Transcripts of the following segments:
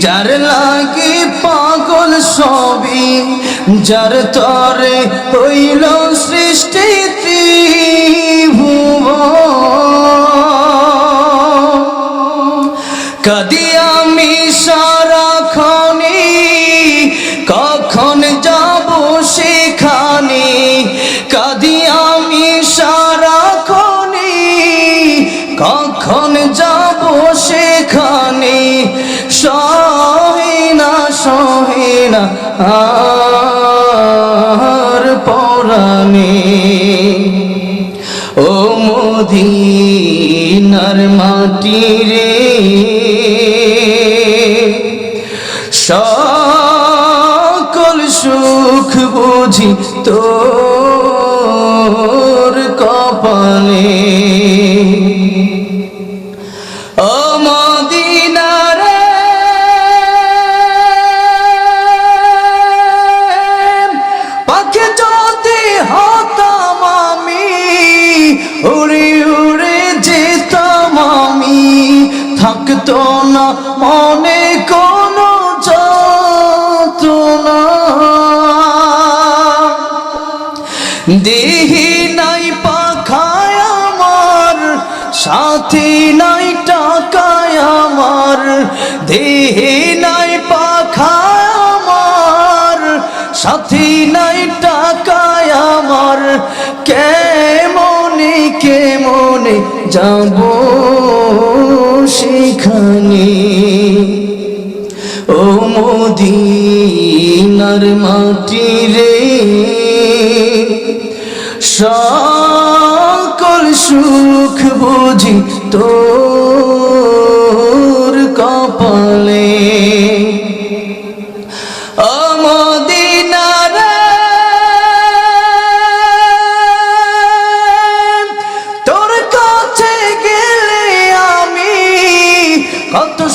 যার লাগি পাগল সবই যার তরে হইল সৃষ্টি আর পরাণে ও মোদিনার মাটি রে সকল সুখ বুঝি তোর থাকতো না, মনে কোনো যতনা দেহি নাই, পাখায় আমার, সাথী নাই, টাকায় আমার। দেহি নাই, পাখায় আমার, সাথী নাই, টাকায় আমার। কেমনে কেমনে যাব? সেখানে ও মদিনার মাটি রে। সকল সুখ বুঝি তোর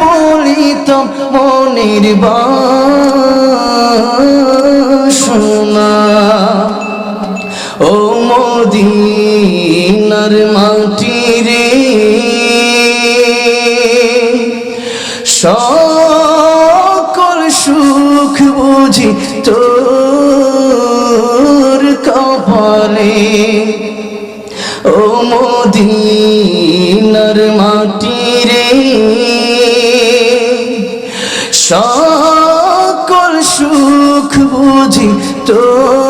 বলিতাম মনির বাসনা। ও মদিনার মাটি রে, সকল সুখ বুঝি তোর কপালে। ও মদিনার মাটি রে সকল সুখ বুঝি তোর